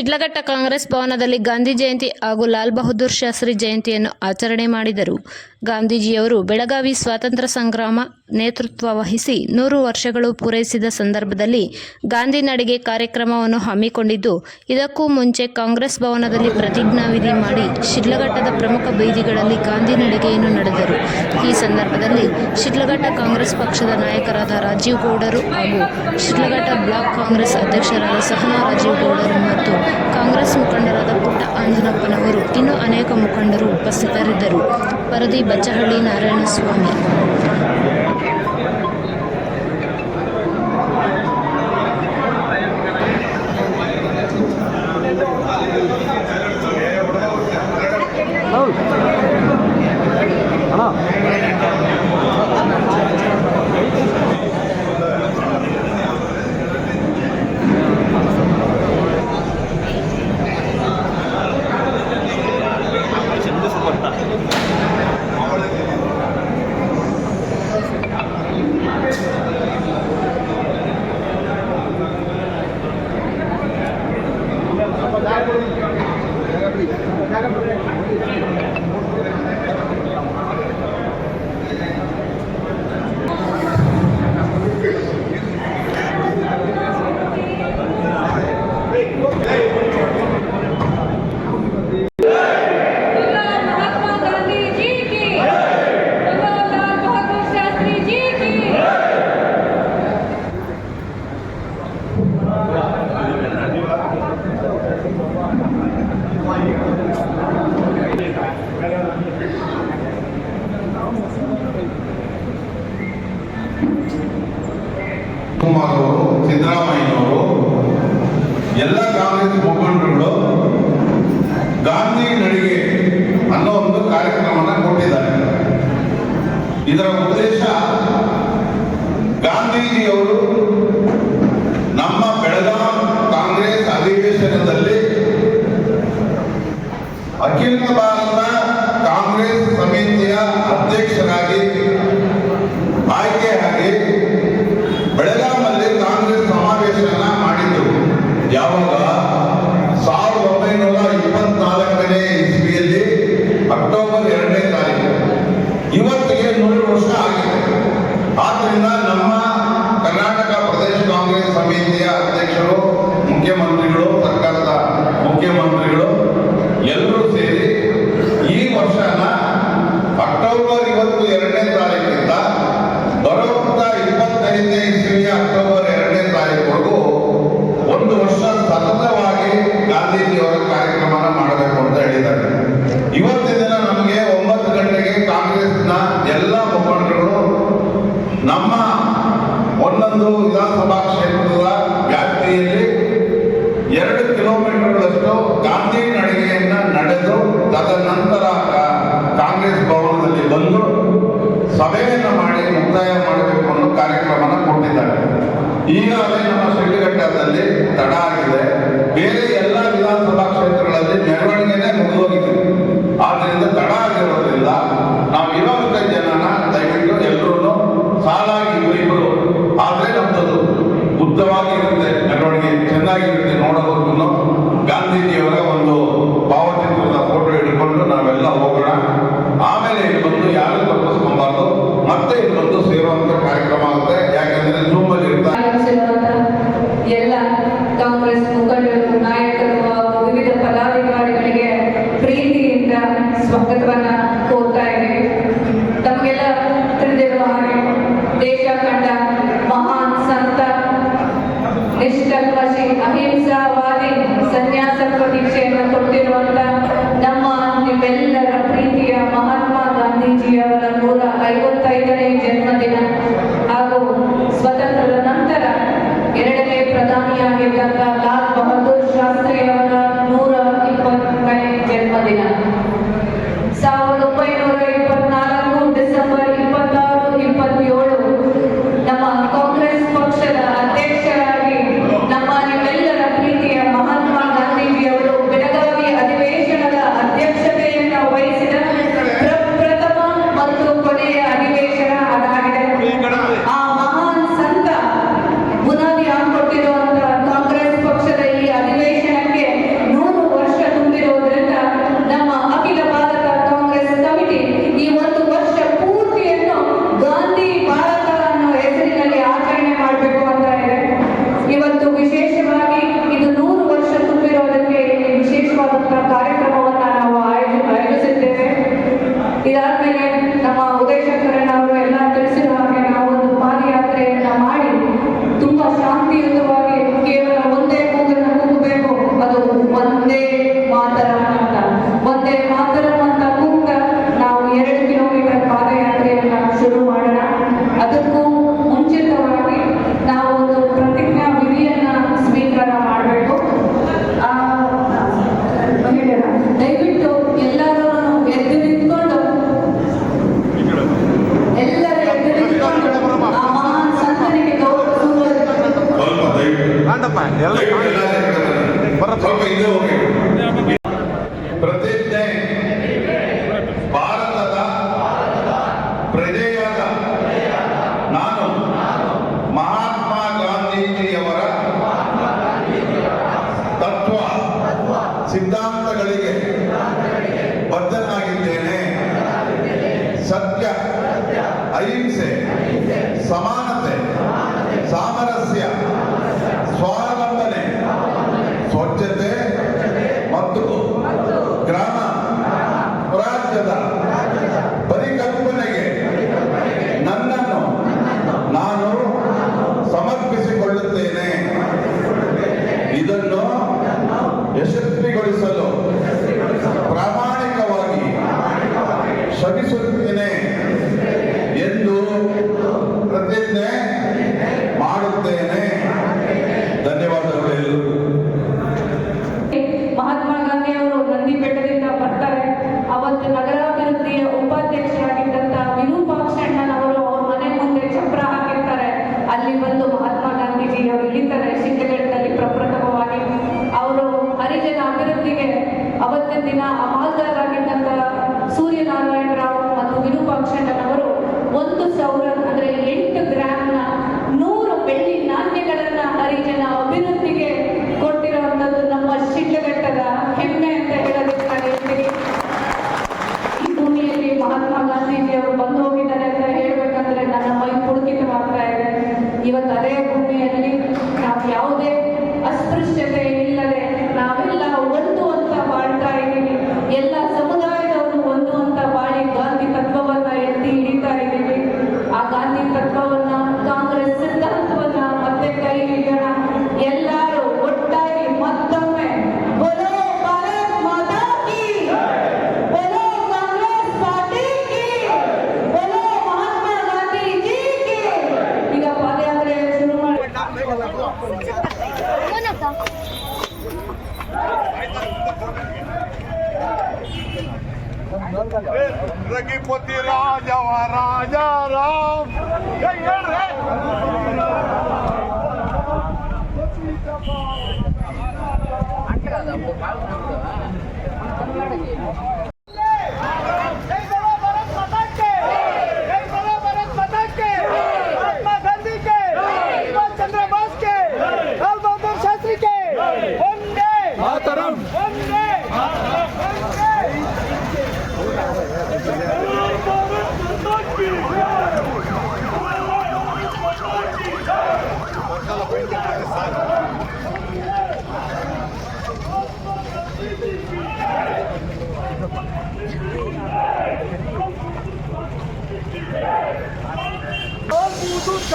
ಶಿಡ್ಲಘಟ್ಟ ಕಾಂಗ್ರೆಸ್ ಭವನದಲ್ಲಿ ಗಾಂಧಿ ಜಯಂತಿ ಹಾಗೂ ಲಾಲ್ ಬಹದ್ದೂರ್ ಶಾಸ್ತ್ರಿ ಜಯಂತಿಯನ್ನು ಆಚರಣೆ ಮಾಡಿದರು. ಗಾಂಧೀಜಿಯವರು ಬೆಳಗಾವಿ ಸ್ವಾತಂತ್ರ್ಯ ಸಂಗ್ರಾಮ ನೇತೃತ್ವ ವಹಿಸಿ ನೂರು ವರ್ಷಗಳು ಪೂರೈಸಿದ ಸಂದರ್ಭದಲ್ಲಿ ಗಾಂಧಿ ನಡಿಗೆ ಕಾರ್ಯಕ್ರಮವನ್ನು ಹಮ್ಮಿಕೊಂಡಿದ್ದು, ಇದಕ್ಕೂ ಮುಂಚೆ ಕಾಂಗ್ರೆಸ್ ಭವನದಲ್ಲಿ ಪ್ರತಿಜ್ಞಾವಿಧಿ ಮಾಡಿ ಶಿಡ್ಲಘಟ್ಟದ ಪ್ರಮುಖ ಬೀದಿಗಳಲ್ಲಿ ಗಾಂಧಿ ನಡಿಗೆಯನ್ನು ನಡೆದರು. ಈ ಸಂದರ್ಭದಲ್ಲಿ ಶಿಡ್ಲಘಟ್ಟ ಕಾಂಗ್ರೆಸ್ ಪಕ್ಷದ ನಾಯಕರಾದ ರಾಜೀವ್ ಗೌಡರು ಹಾಗೂ ಶಿಡ್ಲಘಟ್ಟ ಬ್ಲಾಕ್ ಕಾಂಗ್ರೆಸ್ ಅಧ್ಯಕ್ಷರಾದ ಸಹನಾ ರಾಜೀವ್ ಗೌಡರು ಪುಟ್ಟ ಆಂಜನಪ್ಪನವರು ಇನ್ನೂ ಅನೇಕ ಮುಖಂಡರು ಉಪಸ್ಥಿತರಿದ್ದರು. ವರದಿ ಬಚ್ಚಹಳ್ಳಿ ನಾರಾಯಣಸ್ವಾಮಿ. ಸಿದ್ದರಾಮಯ್ಯನವರು, ಎಲ್ಲ ಕಾಂಗ್ರೆಸ್ ಮುಖಂಡರುಗಳು ಗಾಂಧಿ ನಡಿಗೆ ಅನ್ನೋ ಒಂದು ಕಾರ್ಯಕ್ರಮವನ್ನು ಕೊಟ್ಟಿದ್ದಾರೆ. ಇದರ ಉದ್ದೇಶ ಗಾಂಧೀಜಿಯವರು ನಮ್ಮ ಬೆಳಗಾಂ ಕಾಂಗ್ರೆಸ್ ಅಧಿವೇಶನದಲ್ಲಿ ಅಖಿಲ ಭಾರತ ಅಕ್ಟೋಬರ್ ಎರಡನೇ ತಾರೀಕು. ಇವತ್ತಿಗೆ ನೂರು ವರ್ಷ ಆಗಿದೆ. ಆದ್ದರಿಂದ ನಮ್ಮ ಕರ್ನಾಟಕ ಪ್ರದೇಶ ಕಾಂಗ್ರೆಸ್ ಸಮಿತಿಯ ಅಧ್ಯಕ್ಷರು, ಮುಖ್ಯಮಂತ್ರಿಗಳು, ಸರ್ಕಾರದ ಮುಖ್ಯಮಂತ್ರಿಗಳು ಎಲ್ಲರೂ ಸೇರಿ ಈ ವರ್ಷನ ಅಕ್ಟೋಬರ್ ಇವತ್ತು ಎರಡನೇ ತಾರೀಕಿಂದ ಬರೋಬ್ಬರ ಇಪ್ಪತ್ತೈದನೇ ಗಾಂಧಿ ನಡಿಗೆಯನ್ನ ನಡೆದು ತದನಂತರ ಕಾಂಗ್ರೆಸ್ ಭವನದಲ್ಲಿ ಬಂದು ಸಭೆಯನ್ನು ಮಾಡಿ ಮುಕ್ತಾಯ ಮಾಡಬೇಕು ಅನ್ನೋ ಕಾರ್ಯಕ್ರಮನ ಕೊಟ್ಟಿದ್ದಾರೆ. ಈಗಾಗಲೇ ನಮ್ಮ ಶಿಡ್ಲಘಟ್ಟದಲ್ಲಿ ತಡ ನಿಮ್ಮೆಲ್ಲರ ಪ್ರೀತಿಯ ಪ್ರತಿಜ್ಞೆ ಭಾರತದ ಪ್ರಜೆಯಾದ ನಾನು ಮಹಾತ್ಮ ಗಾಂಧೀಜಿಯವರ ತತ್ವ ಸಿದ್ಧಾಂತಗಳಿಗೆ ಬದ್ಧನಾಗಿದ್ದೇನೆ. ಸತ್ಯ ಅಹಿಂಸೆ ಸಮಾನ দেশের అట్లా కదా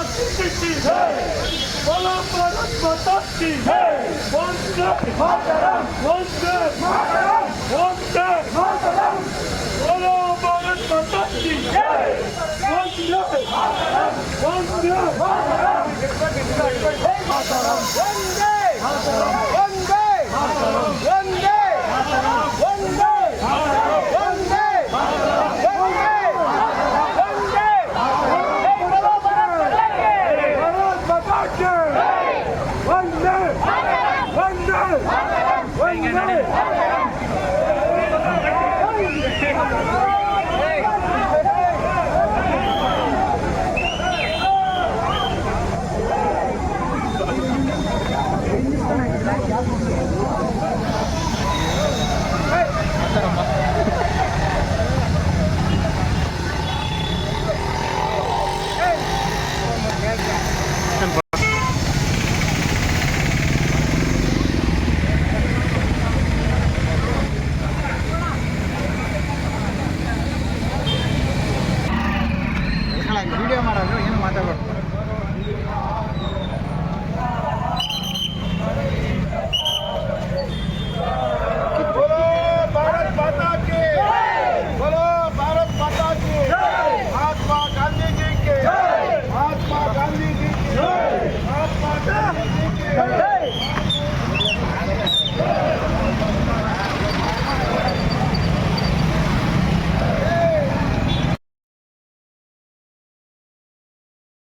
की जय बोलो भारत माता की जय वंदे मातरम वंदे मातरम वंदे मातरम बोलो भारत माता की जय वंदे मातरम वंदे मातरम वंदे मातरम वंदे मातरम वंदे मातरम